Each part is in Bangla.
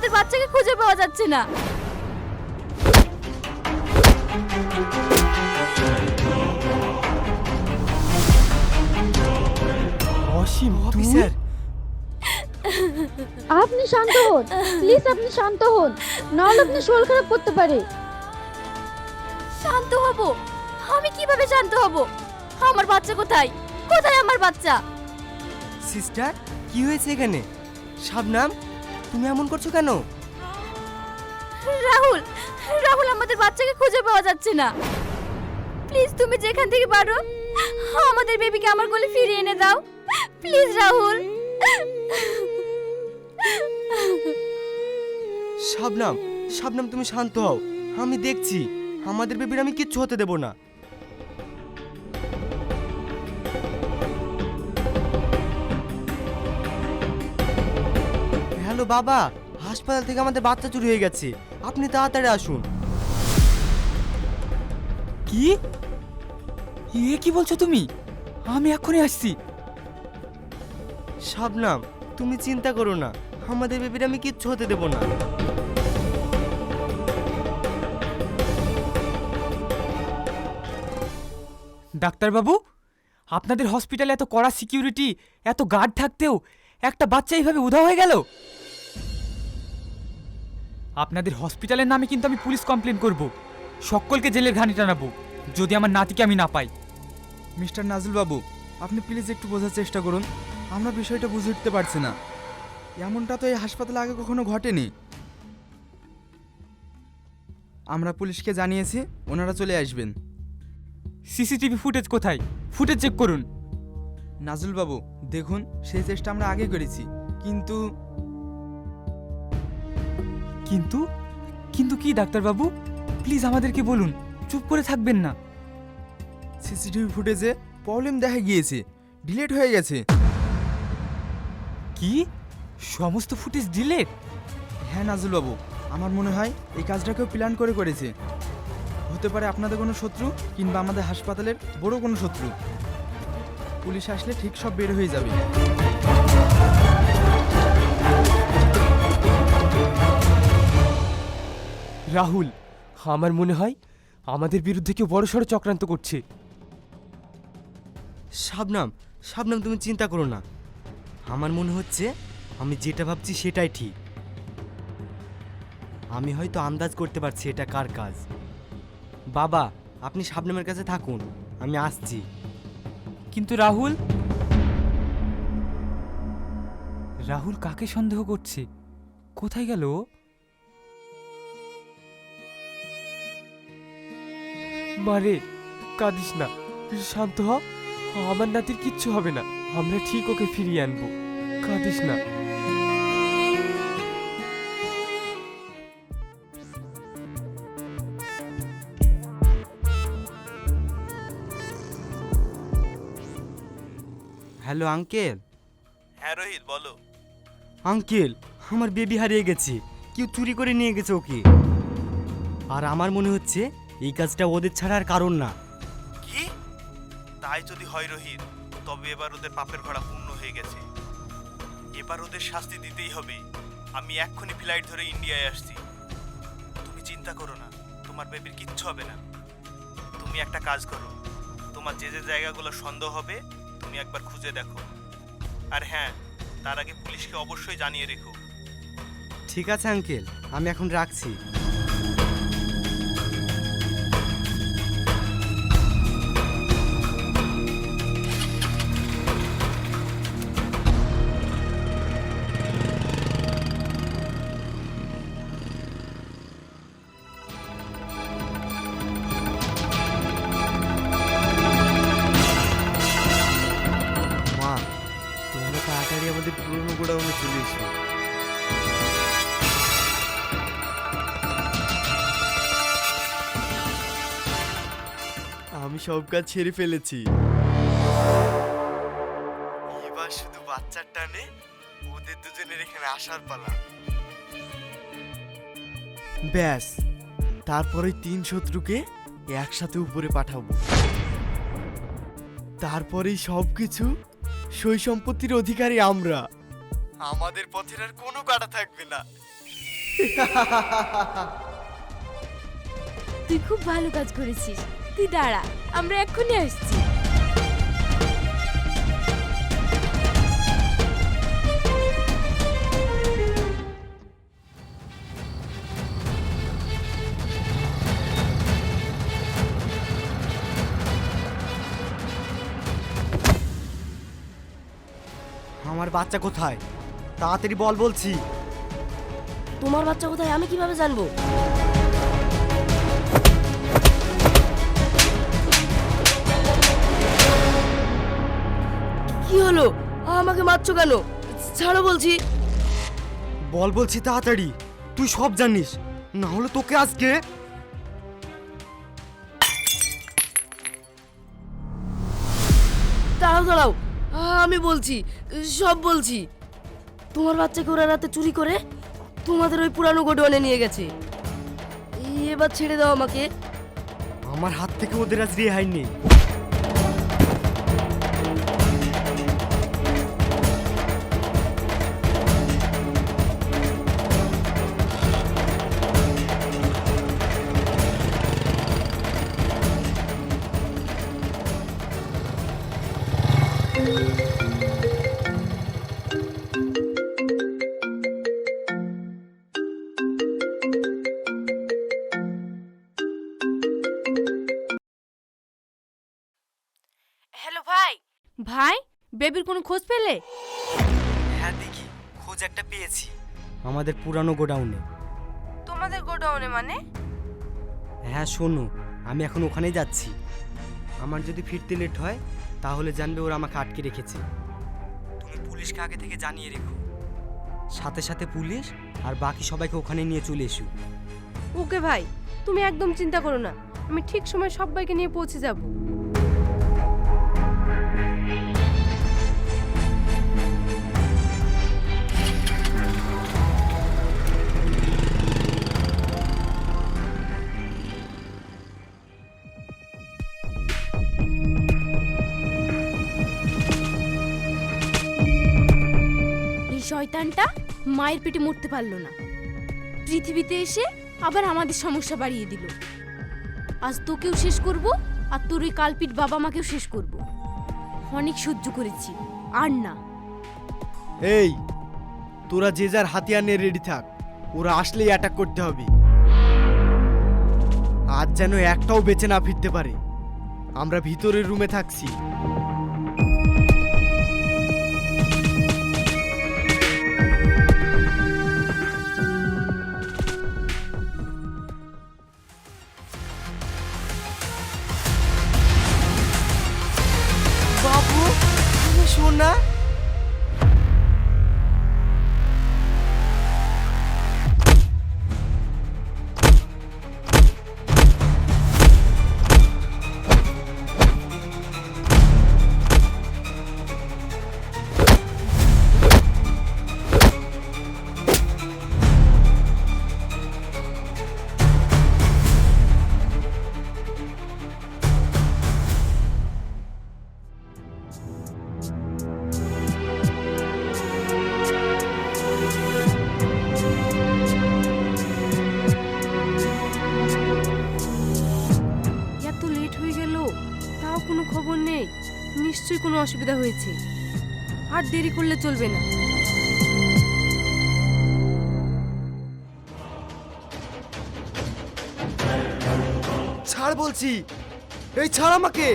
আমাদের বাচ্চাকে খুঁজে পাওয়া যাচ্ছে না। অসীম অফিসার। আপনি শান্ত হন প্লিজ আপনি শান্ত হন নাহলে আপনি শরীর খারাপ করতে পারে। শান্ত হব? আমি কীভাবে শান্ত হব? আমার বাচ্চা কোথায়? কোথায় আমার বাচ্চা? সিস্টার কি হয়েছে এখানে? শাবনাম তুমি এমন করছ কেন? রাহুল রাহুল আমাদের বাচ্চাকে খুঁজে পাওয়া যাচ্ছে না। প্লিজ তুমি যেখান থেকে পারো আমাদের বেবিকে আমার কোলে ফিরিয়ে এনে দাও। প্লিজ রাহুল। শাবনাম শাবনাম তুমি শান্ত হও। আমি দেখছি আমাদের বেবির আমি কিচ্ছু হতে দেব না। বাবা হাসপাতাল থেকে আমাদের বাচ্চা চুরি হয়ে গেছে। আপনি তাড়াতাড়ি আসুন। কি? এ কি বলছো তুমি? আমি এখনই আসছি। শাবনাম তুমি চিন্তা করো না। আমাদের বেবির আমি কিচ্ছু হতে দেব না। ডাক্তারবাবু আপনাদের হসপিটালে এত কড়া সিকিউরিটি এত গার্ড থাকতেও একটা বাচ্চা এইভাবে উধা হয়ে গেল? আপনাদের হসপিটালের নামে কিন্তু আমি পুলিশ কমপ্লেন করব। সকলকে জেলের ঘানি টানাবো যদি আমার নাতিকে আমি না পাই। মিস্টার নাজুল বাবু আপনি প্লিজ একটু বোঝার চেষ্টা করুন। আমরা বিষয়টা বুঝে উঠতে পারছি না। এমনটা তো এই হাসপাতালে আগে কখনো ঘটেনি। আমরা পুলিশকে জানিয়েছি ওনারা চলে আসবেন। সিসিটিভি ফুটেজ কোথায়? ফুটেজ চেক করুন। নাজুল বাবু দেখুন সেই চেষ্টা আমরা আগে করেছি। কিন্তু কিন্তু কিন্তু কি ডাক্তারবাবু? প্লিজ আমাদেরকে বলুন চুপ করে থাকবেন না। সিসিটিভি ফুটেজে প্রবলেম দেখা গিয়েছে ডিলেট হয়ে গেছে। কি? সমস্ত ফুটেজ ডিলেট? হ্যাঁ নাজুল বাবু আমার মনে হয় এই কাজটা কেউ প্ল্যান করে করেছে। হতে পারে আপনাদের কোনো শত্রু কিংবা আমাদের হাসপাতালের বড় কোনো শত্রু। পুলিশ আসলে ঠিক সব বের হয়ে যাবে। রাহুল আমার মনে হয় আমাদের বিরুদ্ধে কেউ বড়সড় চক্রান্ত করছে। শাবনাম শাবনাম তুমি চিন্তা করো না। আমার মনে হচ্ছে আমি যেটা ভাবছি সেটাই ঠিক। আমি হয়তো আন্দাজ করতে পারছি এটা কার কাজ। বাবা আপনি শাবনামের কাছে থাকুন আমি আসছি। কিন্তু রাহুল? রাহুল কাকে সন্দেহ করছে? কোথায় গেল ও? মারে কাঁদিস না। শান্ত হ আমার নাতির কিচ্ছু হবে না। আমরা ঠিক ওকে ফিরিয়ে আনব। কাঁদিস না। Hello uncle. হ্যাঁ রোহিত বলো। আঙ্কেল আমার বেবি হারিয়ে গেছে। কেউ চুরি করে নিয়ে গেছে ওকে। আর আমার মনে হচ্ছে এই কাজটা ওদের ছাড়ার কারণ না। কি? তাই যদি হয় রোহিত তবে এবার ওদের পাপের ঘোড়া পূর্ণ হয়ে গেছে। এবার ওদের শাস্তি দিতেই হবে। আমি এক্ষুনি ফ্লাইট ধরে ইন্ডিয়ায় আসছি। তুমি চিন্তা করো না তোমার বেবির কিচ্ছু হবে না। তুমি একটা কাজ করো তোমার যে যে জায়গাগুলো সন্দেহ হবে তুমি একবার খুঁজে দেখো। আর হ্যাঁ তার আগে পুলিশকে অবশ্যই জানিয়ে রেখো। ঠিক আছে আঙ্কেল আমি এখন রাখছি। তাড়াতাড়ি আমাদের পুরনো গোডাউনে চলে এসো। আমি সব কাজ ছেড়ে ফেলেছি। এবার শুধু বাচ্চার টানে ওদের দুজনের এখানে আসার পালা। ব্যাস, তারপরে তিন শত্রুকে একসাথে উপরে পাঠাবো। তারপরেই সব কিছু সই সম্পত্তির অধিকারী আমরা। আমাদের পথের আর কোনো কাটা থাকবে না। তুই খুব ভালো কাজ করেছিস। তুই দাঁড়া আমরা এক্ষুনি আসছি। বাচ্চা কোথায়? তাড়াতাড়ি বল বলছি। তোমার বাচ্চা কোথায়? আমি কীভাবে জানব? কি হলো? আমাকে মারছো কেন? ছাড়ো বলছি। বল বলছি তাড়াতাড়ি। তুই সব জানিস। না হলে তোকে আজকে দাঁড়াও দাঁড়াও। আমি বলছি সব বলছি। তোমার বাচ্চাকে ওরা রাতে চুরি করে তোমাদের ওই পুরানো গোডওয়ানে নিয়ে গেছে। এবার ছেড়ে দাও আমাকে। আমার হাত থেকে ওদের আজ রেহাই নেই। ভাই বেবির কোনো খোঁজ পেলে? হ্যাঁ দেখি। খোঁজ একটা পেয়েছি। আমাদের পুরানো গোডাউনে। তোমাদের গোডাউনে মানে? হ্যাঁ শোনো আমি এখন ওখানেই যাচ্ছি। আমার যদি ফিরতে লেট হয় তাহলে জানবে ওরা আমাকে আটকে রেখেছে। তুমি পুলিশকে আগে থেকে জানিয়ে রেখো। সাথে সাথে পুলিশ আর বাকি সবাইকে ওখানে নিয়ে চলে এসো। ওকে ভাই তুমি একদম চিন্তা করো না। আমি ঠিক সময় সবাইকে নিয়ে পৌঁছে যাব। মায়ের পেটে মরতে পারল না। পৃথিবীতে এসে আবার আমাদের সমস্যা বাড়িয়ে দিল। আজ তোকেও শেষ করব, আর তোর ওই কালপিট বাবা মাকেও শেষ করব। অনেক সহ্য করেছি, আর না। এই, তোরা যে যার হাতিয়ার নিয়ে রেডি থাক, ওরা আসলেই অ্যাটাক করতে হবে। আজ যেন একটাও বেঁচে না ফিরতে পারে। আমরা ভিতরের রুমে থাকছি। I'm not. খবর নেই। নিশ্চয়ই কোনো অসুবিধা হয়েছে। আর দেরি করলে চলবে না। ছাড় বলছি। এই ছাড় আমাকে।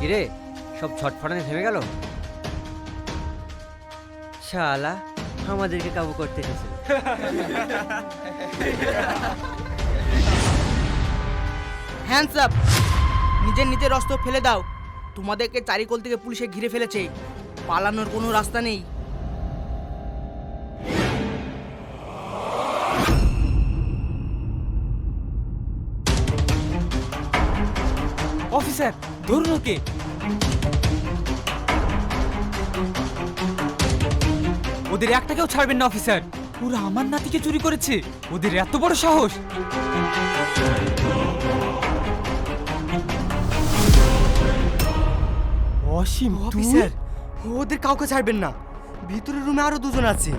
কিরে সব ছটফটানি থেমে গেল? শালা আমাদেরকে কাবু করতে এসেছে। হ্যান্ডস আপ নিজের নিজের রস্ত ফেলে দাও। তোমাদেরকে চারিকোল থেকে পুলিশে ঘিরে ফেলেছে। পালানোর কোনো রাস্তা নেই। অফিসার ধরুন ওকে। ওদের একটাকেও ছাড়বেন না অফিসার ওরা আমার নাতিকে চুরি করেছে। ওদের এত বড় সাহস। অসীম অফিসার ওদের কাউকে ছাড়বেন না। ভিতরের রুমে আরও দুজন আছে।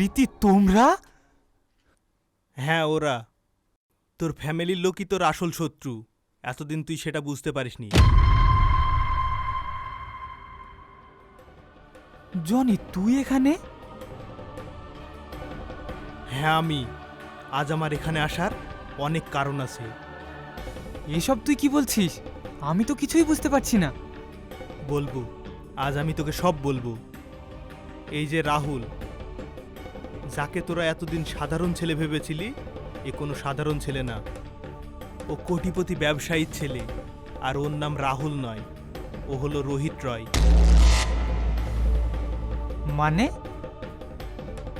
প্রীতি তোমরা? হ্যাঁ ওরা। তোর ফ্যামিলির লোকই তোর আসল শত্রু। এতদিন তুই সেটা বুঝতে পারিসনি। জনি তুই এখানে? হ্যাঁ আমি। আজ আমার এখানে আসার অনেক কারণ আছে। এসব তুই কি বলছিস? আমি তো কিছুই বুঝতে পারছি না। বলব। আজ আমি তোকে সব বলব। এই যে রাহুল যাকে তোরা এতদিন সাধারণ ছেলে ভেবেছিলি এ কোনো সাধারণ ছেলে না। ও কোটিপতি ব্যবসায়ীর ছেলে আর ওর নাম রাহুল নয় ও হলো রোহিত রয়। মানে?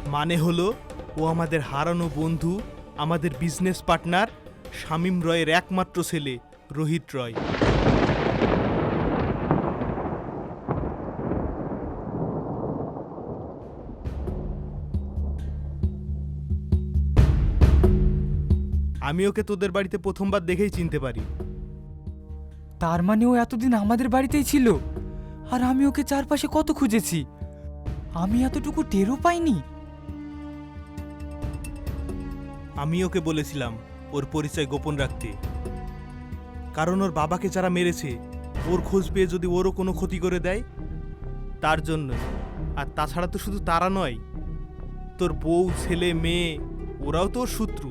মানে হলো ও আমাদের হারানো বন্ধু আমাদের বিজনেস পার্টনার শামীম রয়ের একমাত্র ছেলে রোহিত রয়। আমি ওকে তোদের বাড়িতে প্রথমবার দেখেই চিনতে পারি। তার মানে ও এতদিন আমাদের বাড়িতেই ছিল। আর আমি ওকে চারপাশে কত খুঁজেছি। আমি এতটুকু টেরও পাইনি। আমি ওকে বলেছিলাম ওর পরিচয় গোপন রাখতে। কারণ ওর বাবাকে যারা মেরেছে ওর খোঁজ পেয়ে যদি ওরও কোনো ক্ষতি করে দেয় তার জন্য। আর তাছাড়া তো শুধু তারা নয় তোর বউ ছেলে মেয়ে ওরাও তো ওর শত্রু।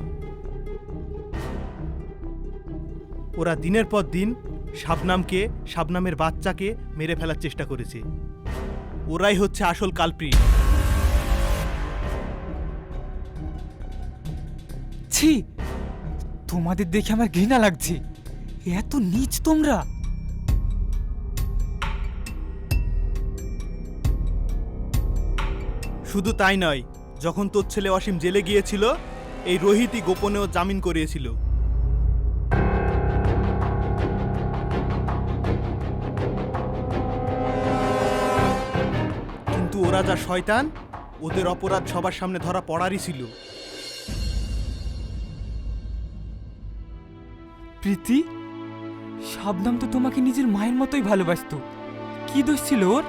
ওরা দিনের পর দিন শাবনামকে শাবনামের বাচ্চাকে মেরে ফেলার চেষ্টা করেছে। ওরাই হচ্ছে আসল কালপ্রিট। ছি! তোমাদের দেখে আমার ঘৃণা লাগছে। এত নিচ তোমরা! শুধু তাই নয় যখন তোর ছেলে অসীম জেলে গিয়েছিল এই রোহিতই গোপনেও জামিন করিয়েছিল। ওরা যা শয়তান, ওদের অপরাধ সবার সামনে ধরা পড়ারই ছিল। প্রীতি, শাবনাম তো তোমাকে নিজের মায়ের মতোই ভালোবাসতো। কি দোষ ছিল ওর?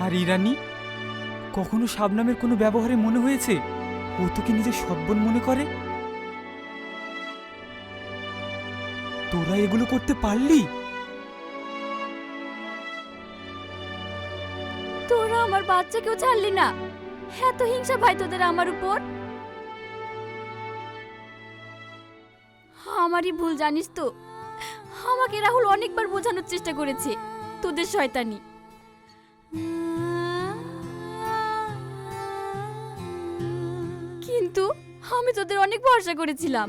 আর ইরানি, কখনো শাবনামের কোনো ব্যবহারে মনে হয়েছে? ও তোকে নিজের সদ্বন মনে করে? তোরা এগুলো করতে পারলি? বাচ্চাকেও ছাড়লি না। এত হিংসা ভাই তোদের আমার উপর। আমারই ভুল জানিস তো। আমাকে রাহুল অনেকবার বোঝানোর চেষ্টা করেছে, তোদের শয়তানি। কিন্তু আমি তোদের অনেক ভরসা করেছিলাম।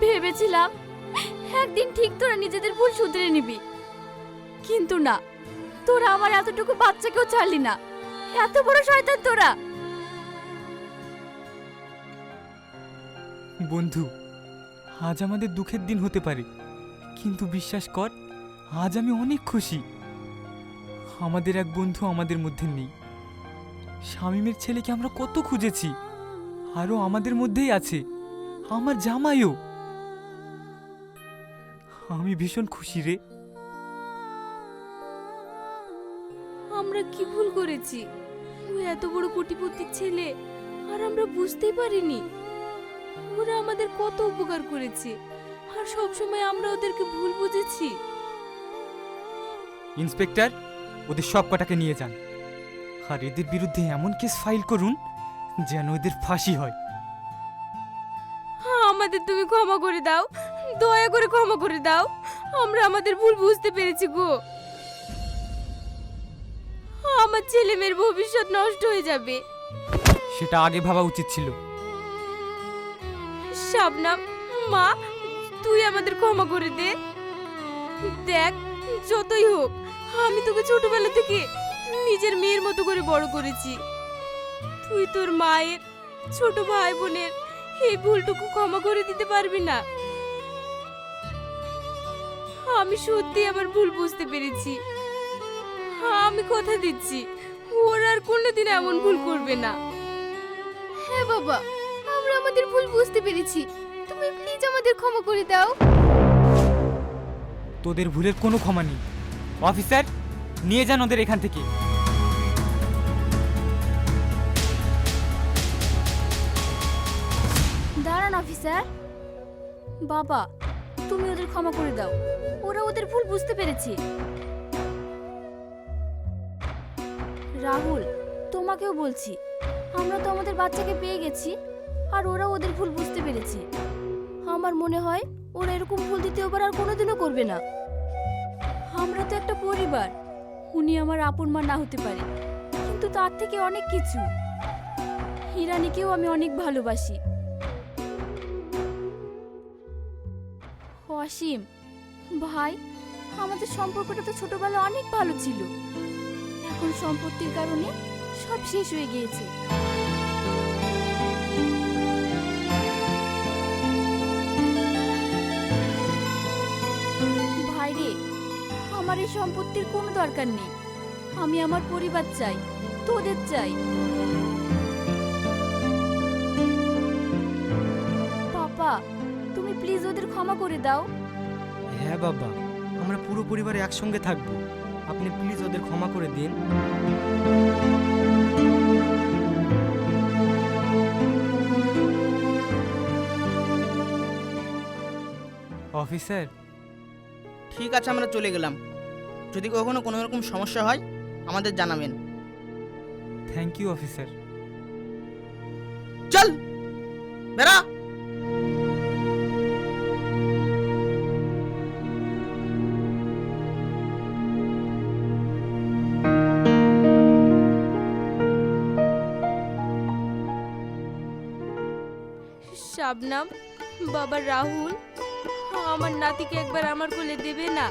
ভেবেছিলাম একদিন ঠিক তোরা নিজেদের ভুল শুধরে নিবি। কিন্তু না, তোরা আমার এতটুকু বাচ্চাকেও ছাড়লি না। এত বড় শয়তান তোরা! বন্ধু আজ আমাদের দুঃখের দিন হতে পারে কিন্তু বিশ্বাস কর আজ আমি অনেক খুশি। আমাদের এক বন্ধু আমাদের মধ্যে নেই। শামীমের ছেলেকে আমরা কত খুঁজেছি আরও আমাদের মধ্যেই আছে আমার জামাইও। আমি ভীষণ খুশি রে। আমরা কি ভুল করেছি? এত বড় কোটিপতির ছেলে আর আমরা বুঝতেই পারিনি। ওরা আমাদের কত উপকার করেছে আর সব সময় আমরা ওদেরকে ভুল বুঝেছি। ইন্সপেক্টর ওদের সব কটাকে নিয়ে যান। আর এদের বিরুদ্ধে এমন কেস ফাইল করুন যেন এদের ফাঁসি হয়। হ্যাঁ আমাদের তুমি ক্ষমা করে দাও। দয়া করে ক্ষমা করে দাও। আমরা আমাদের ভুল বুঝতে পেরেছি গো। আমার ছেলে মেয়ের ভবিষ্যৎ নষ্ট হয়ে যাবে। সেটা আগে ভাবা উচিত ছিল। শাবনাম মা তুই আমাদের ক্ষমা করে দে। দেখ যতই হোক আমি তোকে ছোটবেলা থেকে নিজের মেয়ের মতো করে বড় করেছি। তুই তোর মায়ের ছোট ভাই বোনের এই ভুলটুকু ক্ষমা করে দিতে পারবি না। আমি সত্যি আমার ভুল বুঝতে পেরেছি। আমি কথা দিচ্ছি। ওর আর কোনোদিন এমন ভুল করবে না। হ্যাঁ বাবা আমরা আমাদের ভুল বুঝতে পেরেছি। তুমি প্লিজ আমাদের ক্ষমা করে দাও। তোদের ভুলের কোনো ক্ষমা নেই। অফিসার নিয়ে যান ওদের এখান থেকে। দাঁড়ান অফিসার। বাবা তুমি ওদের ক্ষমা করে দাও। ওরা ওদের ভুল বুঝতে পেরেছে। রাহুল, তোমাকেও বলছি, আমরা তো আমাদের বাচ্চাকে পেয়ে গেছি, আর ওরা ওদের ভুল বুঝতে পেরেছে। আমার মনে হয় ওরা এরকম ভুল দিতে দ্বিতীয়বার আর কোনোদিনও করবে না। আমরা তো একটা পরিবার, উনি আমার আপন মা না হতে পারে, কিন্তু তার থেকে অনেক কিছু। হিরানিকেও আমি অনেক ভালোবাসি। অসীম, ভাই, আমাদের সম্পর্কটা তো ছোটবেলা অনেক ভালো ছিল। এখন সম্পত্তির কারণে সব শেষ হয়ে গিয়েছে। ভাই রে, আমার এই সম্পত্তির কোনো দরকার নেই। আমি আমার পরিবার চাই, তোদের চাই। পাপা, তুমি প্লিজ ওদের ক্ষমা করে দাও। হ্যাঁ বাবা, আমরা পুরো পরিবার একসঙ্গে থাকব। আপনি প্লিজ ওদের ক্ষমা করে দিন। অফিসার? ঠিক আছে আমরা চলে গেলাম। যদি কখনো কোনো রকম সমস্যা হয় আমাদের জানাবেন। Thank you officer. চল! বেরা শাবনাম বাবা রাহুল। আমার নাতিকে একবার আমার কোলে দেবে না।